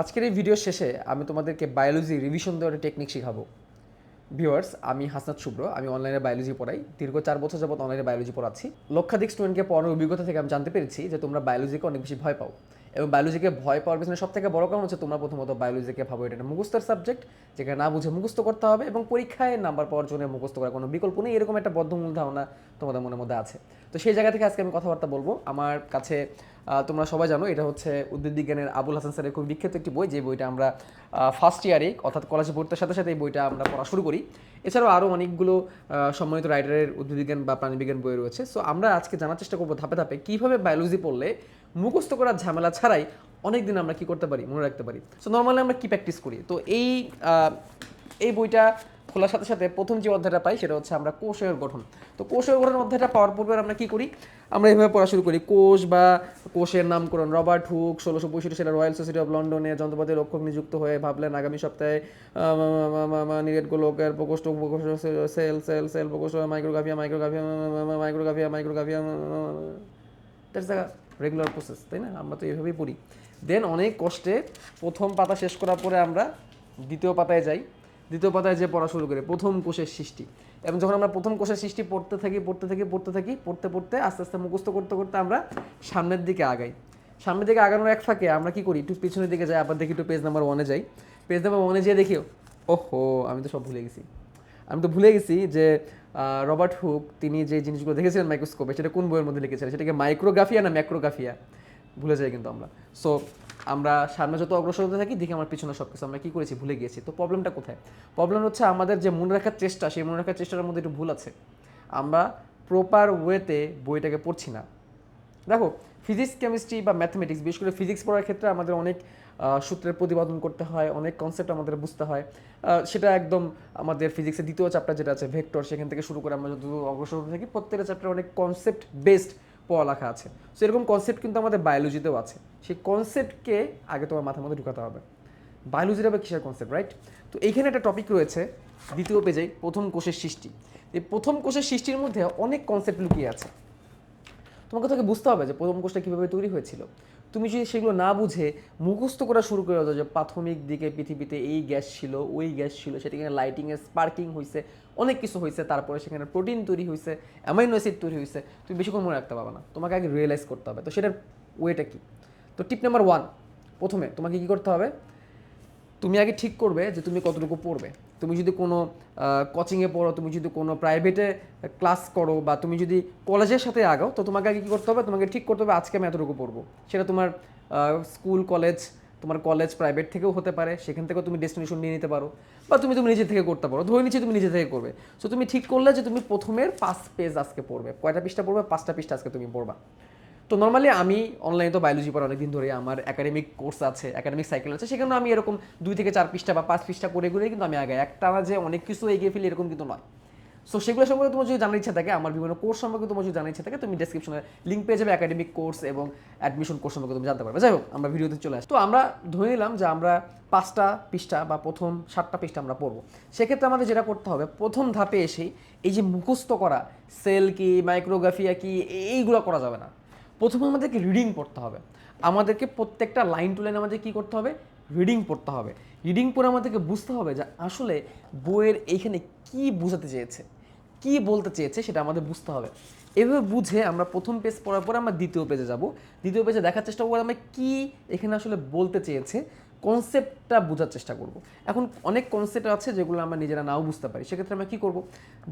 আজকের এই ভিডিও শেষে আমি তোমাদেরকে বায়োলজি রিভিশন দেওয়ার টেকনিক শেখাবো। ভিউয়ার্স আমি হাসনাত শুভ্র, আমি অনলাইনে বায়োলজি পড়াই। দীর্ঘ চার বছর যাবত অনলাইনে বায়োলজি পড়াচ্ছি। লক্ষাধিক স্টুডেন্টকে পড়ানোর অভিজ্ঞতা থেকে আমি জানতে পেরেছি যে তোমরা বায়োলজিকে অনেক বেশি ভয় পাও। এবং বায়োলজিকে ভয় পাওয়ার পিছনে সব থেকে বড় কারণ হচ্ছে তোমরা প্রথমত বায়োলজিকে ভাবো এটা মুখস্থের সাবজেক্ট যেখানে না বুঝে মুখস্থ করতে হবে এবং পরীক্ষায় নাম্বার পাওয়ার জন্য মুখস্থ করার কোনো বিকল্প নেই, এরকম একটা বদ্ধমূল ধারণা তোমাদের মনের মধ্যে আছে। তো সেই জায়গা থেকে আজকে আমি কথাবার্তা বলব। আমার কাছে তোমরা সবাই জানো, এটা হচ্ছে উদ্ভিদ বিজ্ঞানের আবুল হাসান স্যারের খুব বিখ্যাত একটি বই, যে বইটা আমরা ফার্স্ট ইয়ারে অর্থাৎ কলেজে পড়তে সাথে সাথে এই বইটা আমরা পড়া শুরু করি। এছাড়াও আরও অনেকগুলো সম্মানিত রাইটারের উদ্ভিদ বিজ্ঞান বা প্রাণীবিজ্ঞান বই রয়েছে। সো আমরা আজকে জানার চেষ্টা করব ধাপে ধাপে কীভাবে বায়োলজি পড়লে মুখস্থ করার ঝামেলা ছাড়াই অনেক দিন আমরা কি করতে পারি মনে রাখতে পারি সো নর্মালি আমরা কি প্র্যাকটিস করি তো এই এই বইটা খোলার সাথে সাথে প্রথম যে অধ্যায়টা পাই সেটা হচ্ছে আমরা কোষের গঠন তো কোষের গঠন অধ্যায়টা পাওয়ার পূর্বে আমরা কি করি আমরা এভাবে পড়া শুরু করি কোষ বা কোষের নামকরণ রবার্ট হুক ষোলোশো পঁয়ষট্টি সালে রয়্যাল সোসাইটি অফ লন্ডনে যন্ত্রপাতির রক্ষক নিযুক্ত হয়ে ভাবলেন আগামী সপ্তাহে নিরেট গোলকের প্রকোষ্ঠ প্রকোষ্ঠ সেল সেল সেল প্রকোষ্ঠ মাইক্রোগ্রাফিয়া মাইক্রোগ্রাফিয়া মাইক্রোগ্রাফিয়া মাইক্রোগ্রাফিয়া রেগুলার প্রসেস তাই না? আমরা তো এইভাবেই পড়ি। দেন অনেক কষ্টে প্রথম পাতা শেষ করার পরে আমরা দ্বিতীয় পাতায় যাই। দ্বিতীয় পাতায় যে পড়া শুরু করি, প্রথম কোষের সৃষ্টি। এবং যখন আমরা প্রথম কোষের সৃষ্টি পড়তে থাকি পড়তে থাকি পড়তে থাকি, পড়তে পড়তে, আস্তে আস্তে মুখস্থ করতে করতে আমরা সামনের দিকে আগাই। সামনের দিকে আগানোর এক ফাঁকে আমরা কি করি? একটু পিছনের দিকে যাই, আবার দেখি একটু পেজ নাম্বার ওয়ানে যাই। পেজ নাম্বার ওয়ানে যেয়ে দেখি, ওহো, আমি তো সব ভুলে গেছি। আমি তো ভুলে গেছি যে রবার্ট হুক, তিনি যে জিনিসগুলো দেখেছিলেন মাইক্রোস্কোপে, সেটা কোন বইয়ের মধ্যে লিখেছিলেন? সেটাকে মাইক্রোগ্রাফিয়া না ম্যাক্রোগ্রাফিয়া? ভুলে যাই কিন্তু আমরা। সো আমরা সামনে যত অগ্রসর হতে থাকি, দেখি আমার পিছনে সব কিছু আমরা কি করেছি? ভুলে গিয়েছি। তো প্রবলেমটা কোথায়? প্রবলেম হচ্ছে আমাদের যে মনে রাখার চেষ্টা, সেই মনে রাখার চেষ্টার মধ্যে একটু ভুল আছে। আমরা প্রপার ওয়েতে বইটাকে পড়ছি না। দেখো ফিজিক্স কেমিস্ট্রি বা ম্যাথমেটিক্স বিশেষ করে ফিজিক্স পড়ার ক্ষেত্রে আমাদের অনেক সূত্রের প্রতিপাদন করতে হয়, অনেক কনসেপ্ট আমাদের বুঝতে হয়। সেটা একদম আমাদের ফিজিক্সের দ্বিতীয় চ্যাপ্টার যেটা আছে ভেক্টর সেখান থেকে শুরু করে আমরা যত অগ্রসর হতে থাকি প্রত্যেকটা চ্যাপ্টারে অনেক কনসেপ্ট বেসড পড়ালেখা আছে। সো এরকম কনসেপ্ট কিন্তু আমাদের বায়োলজিতেও আছে। সেই কনসেপ্টকে আগে তোমার মাথার মধ্যে ঢুকাতে হবে। বায়োলজির আবার কিসের কনসেপ্ট রাইট তো এইখানে একটা টপিক রয়েছে দ্বিতীয় পেজে প্রথম কোষের সৃষ্টি। এই প্রথম কোষের সৃষ্টির মধ্যে অনেক কনসেপ্ট লুকিয়ে আছে। তোমাকে তোকে বুঝতে হবে যে প্রথম কোষটা কীভাবে তৈরি হয়েছিল। তুমি যদি সেগুলো না বুঝে মুখস্থ করা শুরু করে দাও যে প্রাথমিক দিকে পৃথিবীতে এই গ্যাস ছিল, ওই গ্যাস ছিল সেটাকে লাইটিংয়ের স্পার্কিং হয়েছে অনেক কিছু হয়েছে তারপরে সেখানে প্রোটিন তৈরি হয়েছে অ্যামাইনো অ্যাসিড তৈরি হয়েছে তুমি বেশিক্ষণ মনে রাখতে পারবে না। তোমাকে আগে রিয়েলাইজ করতে হবে। তো সেটার ওয়েটা কি? তো টিপ নাম্বার ওয়ান প্রথমে তোমাকে কী করতে হবে? তুমি আগে ঠিক করবে যে তুমি কতটুকু পড়বে। তুমি যদি কোনো কোচিংয়ে পড়ো, তুমি যদি কোনো প্রাইভেটে ক্লাস করো বা তুমি যদি কলেজের সাথে আগাও, তো তোমাকে আগে কী করতে হবে? তোমাকে ঠিক করতে হবে, আজকে আমি এতটুকু পড়ব। সেটা তোমার স্কুল কলেজ তোমার কলেজ প্রাইভেট থেকেও হতে পারে, সেখান থেকেও তুমি ডেস্টিনেশন নিয়ে নিতে পারো, বা তুমি তুমি নিজে থেকে করতে পারো, ধরে নিচ্ছি তুমি নিজে থেকে করবে। সো তুমি ঠিক করলে যে তুমি প্রথমের পাঁচ পেজ আজকে পড়বে, কয়টা পৃষ্ঠা পড়বে? পাঁচটা পৃষ্ঠা আজকে তুমি পড়বা। তো নর্মালি আমি অনলাইনে তো বায়োলজি পড়া অনেকদিন ধরে আমার একাডেমিক কোর্স আছে একাডেমিক সাইকেল আছে সেখানে আমি এরকম দুই থেকে চার পৃষ্ঠা বা পাঁচ পৃষ্ঠা করে করে কিন্তু আমি আগে একটা যে অনেক কিছু এগিয়ে ফেলি এরকম কিন্তু নয়। সো সেগুলো সম্পর্কে তোমার যদি জানার ইচ্ছা থাকে, আমার বিভিন্ন কোর্স সম্পর্কে তোমার যদি জানার ইচ্ছা থাকে, তুমি ডেসক্রিপশনে লিঙ্ক পেয়ে যাবে একাডেমিক কোর্স এবং অ্যাডমিশন কোর্স সম্পর্কে তুমি জানতে পারবে। যাই হোক, আমরা ভিডিওতে চলে আসি। তো আমরা ধরে নিলাম যে আমরা পাঁচটা পৃষ্ঠা বা প্রথম সাতটা পৃষ্ঠা আমরা পড়ব। সেক্ষেত্রে আমাদের যেটা করতে হবে, প্রথম ধাপে এসেই এই যে মুখস্থ করা সেল কি মাইক্রোগ্রাফিয়া কি, এইগুলো করা যাবে না। প্রথমে আমাদেরকে রিডিং পড়তে হবে। আমাদেরকে প্রত্যেকটা লাইন টু লাইন আমাদের কী করতে হবে? রিডিং পড়তে হবে। রিডিং পড়ে আমাদেরকে বুঝতে হবে যে আসলে বইয়ের এইখানে কি বোঝাতে চেয়েছে, কি বলতে চেয়েছে সেটা আমাদের বুঝতে হবে। এভাবে বুঝে আমরা প্রথম পেজ পড়ার পরে আমরা দ্বিতীয় পেজে যাব। দ্বিতীয় পেজে দেখার চেষ্টা করব আমরা কী এখানে আসলে বলতে চেয়েছে। কনসেপ্টটা বোঝার চেষ্টা করব। এখন অনেক কনসেপ্ট আছে যেগুলো আমরা নিজেরা নাও বুঝতে পারি। সেক্ষেত্রে আমরা কী করব?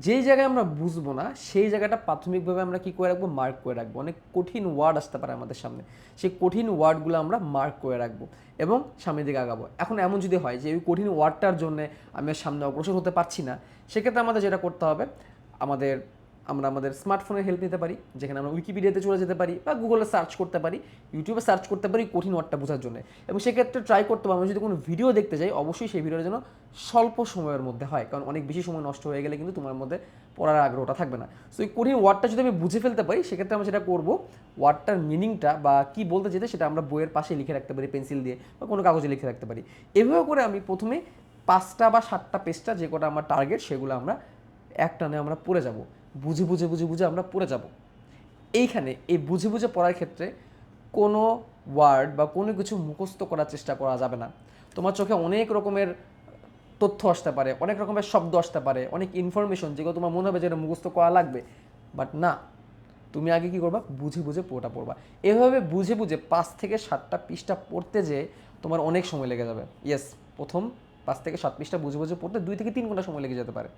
যেই জায়গায় আমরা বুঝব না, সেই জায়গাটা প্রাথমিকভাবে আমরা কী করে রাখব? মার্ক করে রাখব। অনেক কঠিন ওয়ার্ড আসতে পারে আমাদের সামনে। সেই কঠিন ওয়ার্ডগুলো আমরা মার্ক করে রাখব এবং সামনের দিকে আগাবো। এখন এমন যদি হয় যে ওই কঠিন ওয়ার্ডটার জন্য আমি সামনে অগ্রসর হতে পারছি না, সেক্ষেত্রে আমাদের যেটা করতে হবে, আমাদের আমরা আমাদের স্মার্টফোনের হেল্প নিতে পারি, যেখানে আমরা উইকিপিডিয়াতে চলে যেতে পারি বা গুগলে সার্চ করতে পারি ইউটিউবে সার্চ করতে পারি কঠিন ওয়ার্ডটা বোঝার জন্য। এবং সেক্ষেত্রে ট্রাই করতে আমরা যদি কোনো ভিডিও দেখতে যাই, অবশ্যই সেই ভিডিওটা যেন স্বল্প সময়ের মধ্যে হয়, কারণ অনেক বেশি সময় নষ্ট হয়ে গেলে কিন্তু তোমার মধ্যে পড়ার আগ্রহটা থাকবে না। সো এই কঠিন ওয়ার্ডটা যদি আমি বুঝে ফেলতে পারি, সেক্ষেত্রে আমরা যেটা করব ওয়ার্ডটার মিনিংটা বা কী বলতে যেতে সেটা আমরা বইয়ের পাশে লিখে রাখতে পারি পেন্সিল দিয়ে বা কোনো কাগজে লিখে রাখতে পারি। এভাবে করে আমি প্রথমে পাঁচটা বা সাতটা পেজটা যে কটা আমার টার্গেট সেগুলো আমরা এক টানে আমরা পড়ে যাব। বুঝে বুঝে বুঝে বুঝে আমরা পড়ে যাব। এইখানে এই বুঝে বুঝে পড়ার ক্ষেত্রে কোনো ওয়ার্ড বা কোনো কিছু মুখস্থ করার চেষ্টা করা যাবে না। তোমার চোখে অনেক রকমের তথ্য আসতে পারে, অনেক রকমের শব্দ আসতে পারে, অনেক ইনফরমেশন যেগুলো তোমার মনে হবে যে এটা মুখস্থ করা লাগবে। বাট না, তুমি আগে কি করবা? বুঝে বুঝে পুরোটা পড়বা। এভাবে বুঝে বুঝে পাঁচ থেকে সাতটা পৃষ্ঠা পড়তে যে তোমার অনেক সময় লেগে যাবে। ইয়েস প্রথম পাঁচ থেকে সাত পৃষ্ঠা বুঝে বুঝে পড়তে দুই থেকে তিন ঘণ্টা সময় লেগে যেতে পারে।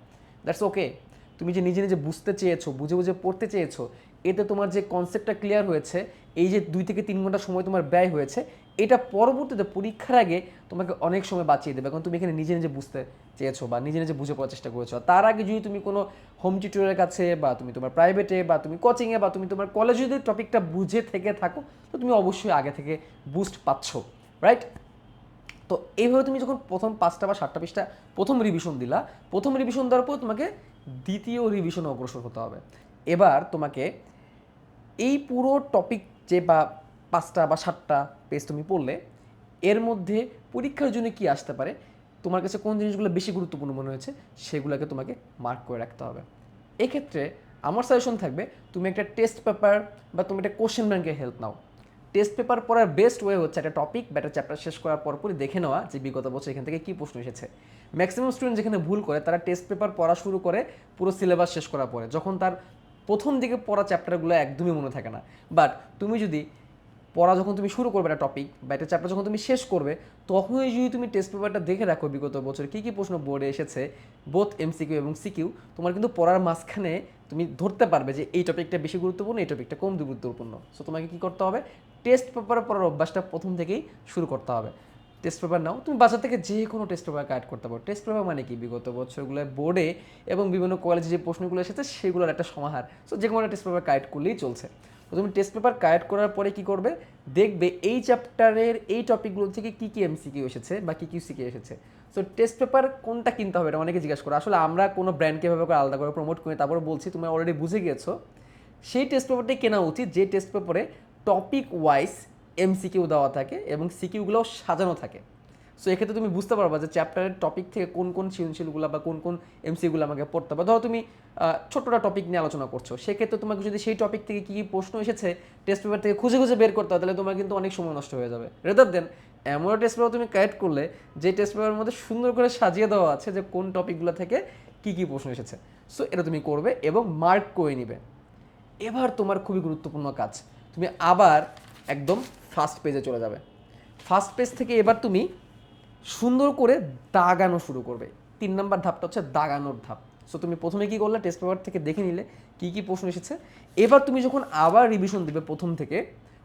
দ্যাটস ওকে তুমি যে নিজে নিজে বুঝতে চেয়েছো, বুঝে বুঝে পড়তে চেয়েছো, এতে তোমার যে কনসেপ্টটা ক্লিয়ার হয়েছে, এই যে দুই থেকে তিন ঘণ্টা সময় তোমার ব্যয় হয়েছে, এটা পরবর্তীতে পরীক্ষার আগে তোমাকে অনেক সময় বাঁচিয়ে দেবে। কারণ তুমি এখানে নিজে নিজে বুঝতে চেয়েছো বা নিজে নিজে বুঝে পড়ার চেষ্টা করেছ। তার আগে যদি তুমি কোনো হোম টিউটরের কাছে বা তুমি তোমার প্রাইভেটে বা তুমি কোচিংয়ে বা তুমি তোমার কলেজে যদি টপিকটা বুঝে থেকে থাকো, তো তুমি অবশ্যই আগে থেকে বুস্ট পাচ্ছ রাইট তো এইভাবে তুমি যখন প্রথম পাঁচটা বা সাতটা পিসটা প্রথম রিভিশন দিলা, প্রথম রিভিশন দেওয়ার পর তোমাকে দ্বিতীয় রিভিশনে অগ্রসর হতে হবে। এবার তোমাকে এই পুরো টপিক যে বা পাঁচটা বা সাতটা পেজ তুমি পড়লে, এর মধ্যে পরীক্ষার জন্য কি আসতে পারে, তোমার কাছে কোন জিনিসগুলো বেশি গুরুত্বপূর্ণ মনে হয়েছে, সেগুলোকে তোমাকে মার্ক করে রাখতে হবে। এক্ষেত্রে আমার সাজেশন থাকবে, তুমি একটা টেস্ট পেপার বা তুমি একটা কোশ্চেন ব্যাংকের হেল্প নাও। টেস্ট পেপার পড়ার বেস্ট ওয়ে হচ্ছে একটা টপিক বা একটা চ্যাপ্টার শেষ করার পরপরই দেখে নেওয়া যে বিগত বছর এখান থেকে কী প্রশ্ন এসেছে। ম্যাক্সিমাম স্টুডেন্ট যেখানে ভুল করে, তারা টেস্ট পেপার পড়া শুরু করে, পুরো সিলেবাস শেষ করার পরে। যখন তার প্রথম দিকে পড়া চ্যাপ্টারগুলো একদমই মনে থাকে না। বাট তুমি যদি পড়া যখন তুমি শুরু করবে একটা টপিক বা একটা চ্যাপ্টার যখন তুমি শেষ করবে, তখনই যদি তুমি টেস্ট পেপারটা দেখে রাখো বিগত বছর, কী কী প্রশ্ন বোর্ডে এসেছে বোথ এমসিকিউ এবং সিকিউ তোমার কিন্তু পড়ার মাঝখানে তুমি ধরতে পারবে যে এই টপিকটা বেশি গুরুত্বপূর্ণ, এই টপিকটা কম গুরুত্বপূর্ণ। সো তোমাকে কী করতে হবে? টেস্ট পেপার পড়ার অভ্যাসটা প্রথম থেকেই শুরু করতে হবে। টেস্ট পেপার নাও। তুমি বাজার থেকে যে কোনো টেস্ট পেপার কালেক্ট করতে পারো। টেস্ট পেপার মানে কি? বিগত বছরগুলো বোর্ডে এবং বিভিন্ন কলেজে যে প্রশ্নগুলো এসেছে, সেগুলোর একটা সমাহার। সো যে কোনো একটা টেস্ট পেপার কালেক্ট করলেই চলছে। তো তুমি টেস্ট পেপার কালেক্ট করার পরে কি করবে? দেখবে এই চ্যাপ্টারের এই টপিকগুলো থেকে কী কী এমসিকিউ এসেছে বা কী কী সিকিউ এসেছে। সো টেস্ট পেপার কোনটা কিনতে হবে এটা অনেকে জিজ্ঞাসা করে। আসলে আমরা কোনো ব্র্যান্ডকে এভাবে করে আলাদা করে প্রমোট করি তারপর বলছি, তুমি অলরেডি বুঝে গিয়েছো। সেই টেস্ট পেপারটাই কেনা উচিত। যে টেস্ট পেপারে টপিক ওয়াইজ এমসিকিউ দেওয়া থাকে এবং সিকিউগুলোও সাজানো থাকে। সো এক্ষেত্রে তুমি বুঝতে পারবা যে চ্যাপ্টারের টপিক থেকে কোন কোন সৃজনশীলগুলো বা কোন কোন এমসিগুলো আমাকে পড়তে হবে। ধরো তুমি ছোট্টটা টপিক নিয়ে আলোচনা করছ, সেক্ষেত্রে তোমাকে যদি সেই টপিক থেকে কী কী প্রশ্ন এসেছে টেস্ট পেপার থেকে খুঁজে খুঁজে বের করতে হয়, তাহলে তোমার কিন্তু অনেক সময় নষ্ট হয়ে যাবে। রেদার দেন এমন টেস্ট পেপার তুমি কালেক্ট করলে, যে টেস্ট পেপারের মধ্যে সুন্দর করে সাজিয়ে দেওয়া আছে যে কোন টপিকগুলো থেকে কী কী প্রশ্ন এসেছে। সো এটা তুমি করবে এবং মার্ক করে নিবে। এবার তোমার খুবই গুরুত্বপূর্ণ কাজ, তুমি আবার একদম ফার্স্ট পেজে চলে যাবে। ফার্স্ট পেজ থেকে এবার তুমি সুন্দর করে দাগানো শুরু করবে। তিন নম্বর ধাপটা হচ্ছে দাগানোর ধাপ। সো তুমি প্রথমে কি করলে? টেস্ট পেপার থেকে দেখে নিলে কি কি প্রশ্ন এসেছে। এবার তুমি যখন আবার রিভিশন দিবে প্রথম থেকে,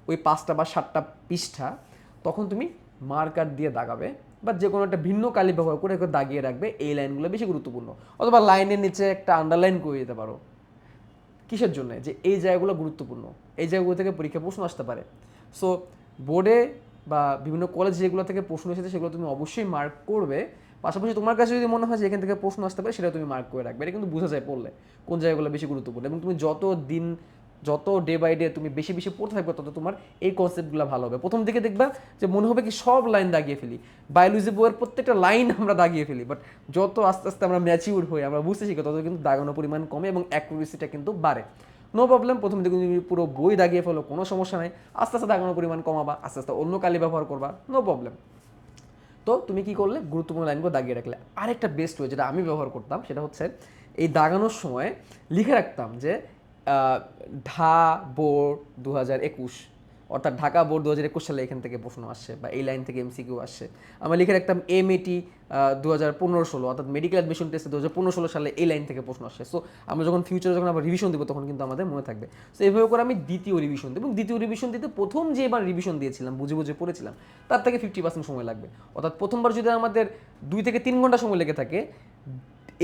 ওই পাঁচটা বা সাতটা পৃষ্ঠা, তখন তুমি মার্কার দিয়ে দাগাবে বা যে কোনো একটা ভিন্ন কালি ব্যবহার করে দাগিয়ে রাখবে। এই লাইনগুলো বেশি গুরুত্বপূর্ণ। অথবা লাইনের নিচে একটা আন্ডারলাইন করে দিতে পারো। কিসের জন্য? যে এই জায়গাগুলো গুরুত্বপূর্ণ। এই জায়গাগুলো থেকে পরীক্ষা প্রশ্ন আসতে পারে। সো বোর্ডে বা বিভিন্ন কলেজ যেগুলো থেকে প্রশ্ন এসেছে সেগুলো তুমি অবশ্যই মার্ক করবে। পাশাপাশি তোমার কাছে যদি মনে হয় যে এখান থেকে প্রশ্ন আসতে পারে সেটা তুমি মার্ক করে রাখবে। এটা কিন্তু বোঝা যায় পড়লে, কোন জায়গাগুলো বেশি গুরুত্বপূর্ণ। এবং তুমি যত দিন, যত ডে বাই ডে তুমি বেশি বেশি পড়তে থাকবে, তত তোমার এই কনসেপ্টগুলো ভালো হবে। প্রথম দিকে দেখবা যে মনে হবে কি সব লাইন দাগিয়ে ফেলি। বায়োলজি বইয়ের প্রত্যেকটা লাইন আমরা দাগিয়ে ফেলি। বাট যত আস্তে আস্তে আমরা ম্যাচিউর হই, আমরা বুঝতে শিখি, তত কিন্তু দাগানোর পরিমাণ কমে এবং অ্যাকুরেসিটা কিন্তু বাড়ে। নো প্রবলেম প্রথম দিকে তুমি পুরো বই দাগিয়ে ফেলো, কোনো সমস্যা নাই। আস্তে আস্তে দাগানোর পরিমাণ কমাবা, আস্তে আস্তে অন্য কালি ব্যবহার করবা নো প্রবলেম তো তুমি কি করলে? গুরুত্বপূর্ণ লাইনগুলো দাগিয়ে রাখলে। আরেকটা বেস্ট ওয়ে যেটা আমি ব্যবহার করতাম, সেটা হচ্ছে এই দাগানোর সময় লিখে রাখতাম যে ঢা, বোর দু হাজার একুশ। অর্থাৎ ঢাকা বোর্ড দু হাজার একুশ সালে এখান থেকে প্রশ্ন আসছে বা এই লাইন থেকে এমসিকিউ আসছে। আমরা লিখে রাখতাম এম এটি দু হাজার পনেরো ষোলো, অর্থাৎ মেডিকেল অ্যাডমিশন টেস্টে দু হাজার পনেরো ষোলো সালে এই লাইন থেকে প্রশ্ন আসছে। সো আমরা যখন ফিউচারে যখন আমরা রিভিশন দেবো, তখন কিন্তু আমাদের মনে থাকবে। সো এইভাবে করে আমি দ্বিতীয় রিভিশন দেবো এবং দ্বিতীয় রিভিশন দিতে প্রথম যে এবার রিভিশন দিয়েছিলাম, বুঝে বুঝে পড়েছিলাম, তার থেকে ফিফটি পার্সেন্ট সময় লাগবে। অর্থাৎ প্রথমবার যদি আমাদের দুই থেকে তিন ঘণ্টা সময় লেগে থাকে,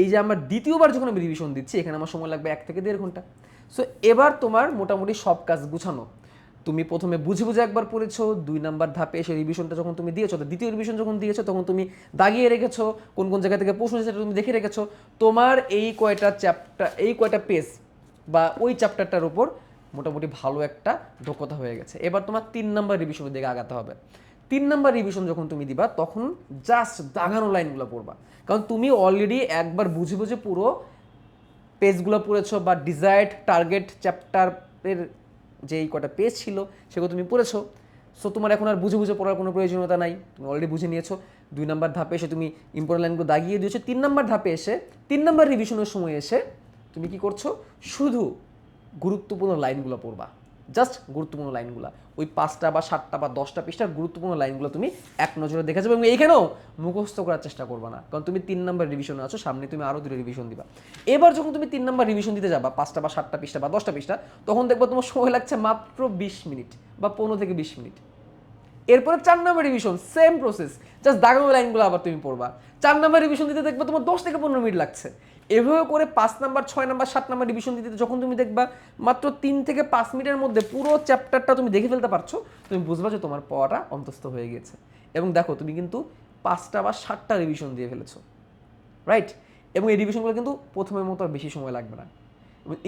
এই যে আমার দ্বিতীয়বার যখন আমি রিভিশন দিচ্ছি, এখানে আমার সময় লাগবে এক থেকে দেড় ঘণ্টা। সো এবার তোমার মোটামুটি সব কাজ গুছানো। তুমি প্রথমে বুঝে বুঝে একবার পড়েছো, দুই নাম্বার ধাপে এসে রিভিশনটা যখন তুমি দিয়েছ, তো দ্বিতীয় রিভিশন যখন দিয়েছ, তখন তুমি দাগিয়ে রেখেছো, কোন কোন জায়গা থেকে প্রশ্ন সেটা তুমি দেখে রেখেছো। তোমার এই কয়টা চ্যাপ্টার এই কয়টা পেজ বা ওই চ্যাপ্টারটার উপর মোটামুটি ভালো একটা দক্ষতা হয়ে গেছে। এবার তোমার তিন নাম্বার রিভিশনের দিকে আগাতে হবে। তিন নাম্বার রিভিশন যখন তুমি দিবা, তখন জাস্ট দাগানো লাইনগুলো পড়বা। কারণ তুমি অলরেডি একবার বুঝে বুঝে পুরো পেজগুলো পড়েছো বা ডিজায়ার্ড টার্গেট চ্যাপ্টারের যেই কটা পেজ ছিল সেগুলো তুমি পড়েছো। সো তোমার এখন আর বুঝে বুঝে পড়ার কোনো প্রয়োজনীয়তা নাই। তুমি অলরেডি বুঝে নিয়েছো। দুই নম্বর ধাপে এসে তুমি ইম্পর্টেন্ট লাইনগুলো দাগিয়ে দিয়েছ। তিন নম্বর ধাপে এসে, তিন নম্বর রিভিশনের সময় এসে তুমি কি করছ? শুধু গুরুত্বপূর্ণ লাইনগুলো পড়বা। জাস্ট গুরুত্বপূর্ণ লাইনগুলো। ওই পাঁচটা বা সাতটা বা দশটা পৃষ্ঠার গুরুত্বপূর্ণ লাইনগুলো তুমি এক নজরে দেখে যাবে এবং এইখানেও মুখস্থ করার চেষ্টা করবা না। কারণ তুমি তিন নাম্বার রিভিশনে আছো, সামনে তুমি আরও দুটো রিভিশন দিবা। এবার যখন তুমি তিন নাম্বার রিভিশন দিতে যাবা, পাঁচটা বা সাতটা পৃষ্ঠা বা দশটা পৃষ্ঠা, তখন দেখবা তোমার সময় লাগছে মাত্র বিশ মিনিট বা পনেরো থেকে বিশ মিনিট। এরপরে চার নম্বর রিভিশন সেম প্রসেস জাস্ট দাগানো লাইনগুলো আবার তুমি পড়বা। চার নম্বর রিভিশন দিতে দেখবা তোমার দশ থেকে পনেরো মিনিট লাগছে। এভাবে করে পাঁচ নাম্বার, ছয় নাম্বার, সাত নাম্বার রিভিশন দিতে যখন তুমি দেখবা মাত্র তিন থেকে পাঁচ মিনিটের মধ্যে পুরো চ্যাপ্টারটা তুমি দেখে ফেলতে পারছ, তুমি বুঝবা যে তোমার পড়াটা অন্তস্থ হয়ে গেছে। এবং দেখো, তুমি কিন্তু পাঁচটা বা সাতটা রিভিশন দিয়ে ফেলেছো রাইট এবং এই রিভিশনগুলো কিন্তু প্রথমের মতো আর বেশি সময় লাগবে না।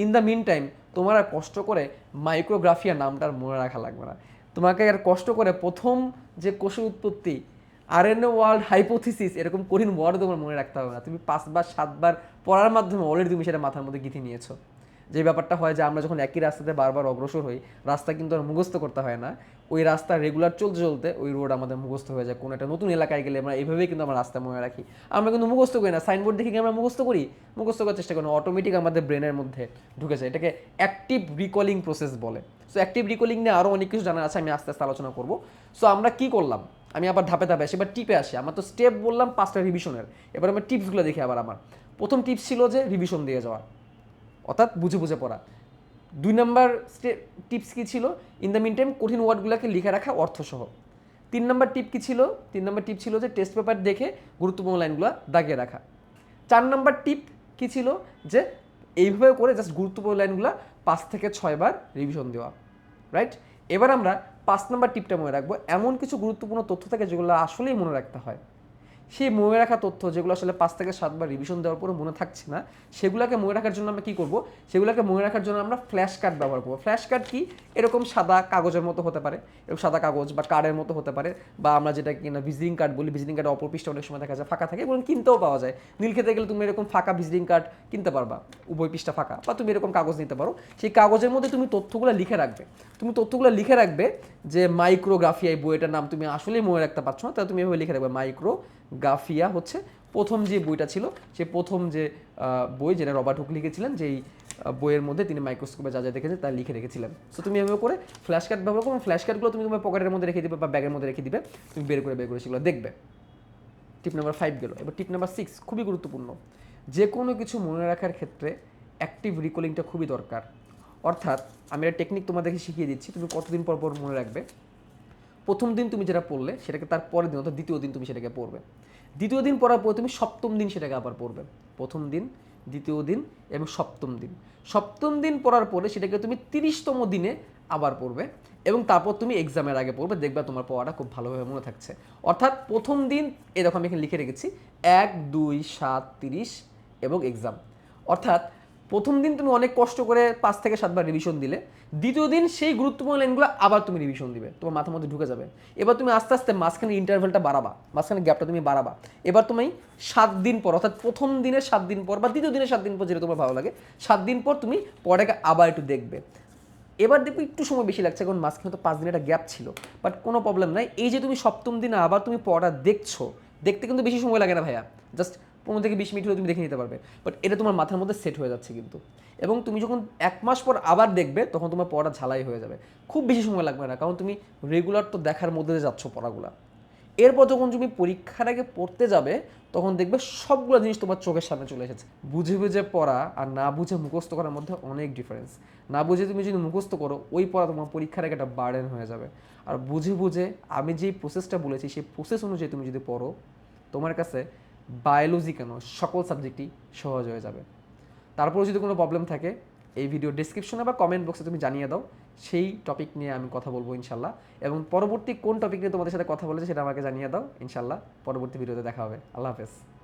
ইন দ্য মিন টাইম তোমার আর কষ্ট করে মাইক্রোগ্রাফিয়া নামটা আর মনে রাখা লাগবে না। তোমাকে আর কষ্ট করে প্রথম যে কোষের উৎপত্তি আর এন ওয়ার্ল্ড হাইপোথিসিস, এরকম কঠিন ওয়ার্ড তোমার মনে রাখতে হবে না। তুমি পাঁচবার, সাতবার পড়ার মাধ্যমে অলরেডি তুমি সেটা মাথার মধ্যে গিথে নিয়েছো। যে ব্যাপারটা হয় যে আমরা যখন একই রাস্তাতে বারবার অগ্রসর হই, রাস্তা কিন্তু আর মুখস্থ করতে হয় না। ওই রাস্তা রেগুলার চলতে চলতে ওই রোড আমাদের মুখস্থ হয়ে যায়। কোনো একটা নতুন এলাকায় গেলে আমরা এইভাবেই কিন্তু আমরা রাস্তা মনে রাখি। আমরা কিন্তু মুখস্থ করি না। সাইনবোর্ড দেখে আমরা মুখস্থ করি? মুখস্থ করার চেষ্টা করি অটোমেটিক আমাদের ব্রেনের মধ্যে ঢুকে যায়। এটাকে অ্যাক্টিভ রিকলিং প্রসেস বলে। সো অ্যাক্টিভ রিকলিং নিয়ে আরও অনেক কিছু জানার আছে। আমি আস্তে আস্তে আলোচনা করব। সো আমরা কি করলাম? আমি আবার ধাপে ধাপে আসি, এবার টিপে আসি। আমার তো স্টেপ বললাম পাঁচটা রিভিশনের এবার আমার টিপসগুলো দেখি আবার আমার। প্রথম টিপস ছিল যে রিভিশন দিয়ে যাওয়া। অর্থাৎ বুঝে বুঝে পড়া। দুই নম্বর স্টেপ টিপস কী ছিল? ইন দ্য মিন টাইম কঠিন ওয়ার্ডগুলোকে লিখে রাখা অর্থসহ। তিন নাম্বার টিপ কী ছিল? তিন নাম্বার টিপ ছিল যে টেস্ট পেপার দেখে গুরুত্বপূর্ণ লাইনগুলো দাগিয়ে রাখা। চার নাম্বার টিপ কী ছিল? যে এইভাবে করে জাস্ট গুরুত্বপূর্ণ লাইনগুলো পাঁচ থেকে ছয়বার রিভিশন দেওয়া। রাইট এবার আমরা পাঁচ নম্বর টিপটা মনে রাখব, এমন কিছু গুরুত্বপূর্ণ তথ্য থাকে যেগুলো আসলেই মনে রাখতে হয়। সেই মনে রাখা তথ্য যেগুলো আসলে পাঁচ থেকে সাতবার রিভিশন দেওয়ার পরে মনে থাকছে না, সেগুলোকে মনে রাখার জন্য আমরা কী করব? সেগুলোকে মনে রাখার জন্য আমরা ফ্ল্যাশ কার্ড ব্যবহার করব। ফ্ল্যাশ কার্ড কি? এরকম সাদা কাগজের মতো হতে পারে, এরকম সাদা কাগজ বা কার্ডের মতো হতে পারে, বা আমরা যেটা কিনা ভিজিটিং কার্ড বলি ভিজিটিং কার্ড অপর অনেক সময় দেখা যায় ফাঁকা থাকে এবং কিনতেও পাওয়া যায়। নীল খেতে গেলে তুমি এরকম ফাঁকা ভিজিটিং কার্ড কিনতে পারবা, উভয় পৃষ্ঠা ফাঁকা, বা তুমি এরকম কাগজ নিতে পারো। সেই কাগজের মধ্যে তুমি তথ্যগুলো লিখে রাখবে। তুমি তথ্যগুলো লিখে রাখবে যে মাইক্রোগ্রাফিয়া এই বইটার নাম তুমি আসলেই মনে রাখতে পারছ না, তাহলে তুমি এভাবে লিখে রাখবে মাইক্রোগ্রাফিয়া হচ্ছে প্রথম যে বইটা ছিল, সে প্রথম যে বই যেটা রবার্ট হুক লিখেছিলেন, যেই বইয়ের মধ্যে তিনি মাইক্রোস্কোপে যা যা দেখেছে তা লিখে রেখেছিলেন। সো তুমি এভাবে করে ফ্ল্যাশ কার্ড ব্যবহার করো ফ্ল্যাশ কার্ডগুলো তুমি তোমার পকেটের মধ্যে রেখে দিবে বা ব্যাগের মধ্যে রেখে দিবে, তুমি বের করে বের করে সেগুলো দেখবে। টিপ নাম্বার ফাইভ গেলো। এবার টিপ নাম্বার সিক্স খুবই গুরুত্বপূর্ণ। যে কোনো কিছু মনে রাখার ক্ষেত্রে অ্যাক্টিভ রিকলিংটা খুবই দরকার। অর্থাৎ আমি একটা টেকনিক তোমাদেরকে শিখিয়ে দিচ্ছি, তুমি কতদিন পর পর মনে রাখবে। প্রথম দিন তুমি যেটা পড়লে সেটাকে তার পরের দিন, অর্থাৎ দ্বিতীয় দিন তুমি সেটাকে পড়বে। দ্বিতীয় দিন পড়ার পর তুমি সপ্তম দিন সেটাকে আবার পড়বে। প্রথম দিন, দ্বিতীয় দিন এবং সপ্তম দিন। সপ্তম দিন পড়ার পরে সেটাকে তুমি তিরিশতম দিনে আবার পড়বে এবং তারপর তুমি এক্সামের আগে পড়বে, দেখবে তোমার পড়াটা খুব ভালোভাবে মনে থাকছে। অর্থাৎ প্রথম দিন এরকম আমি এখানে লিখে রেখেছি, এক, দুই, সাত, তিরিশ এবং এক্সাম অর্থাৎ প্রথম দিন তুমি অনেক কষ্ট করে পাঁচ থেকে সাতবার রিভিশন দিলে। দ্বিতীয় দিন সেই গুরুত্বপূর্ণ লাইনগুলো আবার তুমি রিভিশন দিবে। তোমার মাথার মধ্যে ঢুকে যাবে। এবার তুমি আস্তে আস্তে মাঝখানে ইন্টারভেলটা বাড়াবা। মাঝখানে গ্যাপটা তুমি বাড়াবা। এবার তুমি সাত দিন পর, অর্থাৎ প্রথম দিনের সাত দিন পর বা দ্বিতীয় দিনের সাত দিন পর যেটা তোমার ভালো লাগে, সাত দিন পর তুমি পড়াটাকে আবার একটু দেখবে। এবার দেখো একটু সময় বেশি লাগছে, কারণ মাঝখানে তো পাঁচ দিনের একটা গ্যাপ ছিল। বাট কোনো প্রবলেম নাই। এই যে তুমি সপ্তম দিনে আবার তুমি পড়া দেখছ, দেখতে কিন্তু বেশি সময় লাগে না ভাইয়া। জাস্ট পনেরো থেকে বিশ মিনিট হলে তুমি দেখে নিতে পারবে। বাট এটা তোমার মাথার মধ্যে সেট হয়ে যাচ্ছে কিন্তু। এবং তুমি যখন এক মাস পর আবার দেখবে, তখন তোমার পড়া ঝালাই হয়ে যাবে। খুব বেশি সময় লাগবে না, কারণ তুমি রেগুলার তো দেখার মধ্যে দিয়ে যাচ্ছ পড়াগুলা। এরপর যখন তুমি পরীক্ষার আগে পড়তে যাবে, তখন দেখবে সবগুলো জিনিস তোমার চোখের সামনে চলে এসেছে। বুঝে বুঝে পড়া আর না বুঝে মুখস্থ করার মধ্যে অনেক ডিফারেন্স না বুঝে তুমি যদি মুখস্থ করো, ওই পড়া তোমার পরীক্ষার আগে একটা বার্ডেন হয়ে যাবে। আর বুঝে বুঝে আমি যেই প্রসেসটা বলেছি, সেই প্রসেস অনুযায়ী তুমি যদি পড়ো, তোমার কাছে বায়োলজি কেন? সকল সাবজেক্টই সহজ হয়ে যাবে। তারপরে যদি কোনো প্রবলেম থাকে, এই ভিডিও ডিসক্রিপশনে বা কমেন্ট বক্সে তুমি জানিয়ে দাও। সেই টপিক নিয়ে আমি কথা বলব ইনশাল্লাহ। এবং পরবর্তী কোন টপিক নিয়ে তোমাদের সাথে কথা বলেছে সেটা আমাকে জানিয়ে দাও। ইনশাল্লাহ পরবর্তী ভিডিওতে দেখা হবে। আল্লাহ হাফেজ।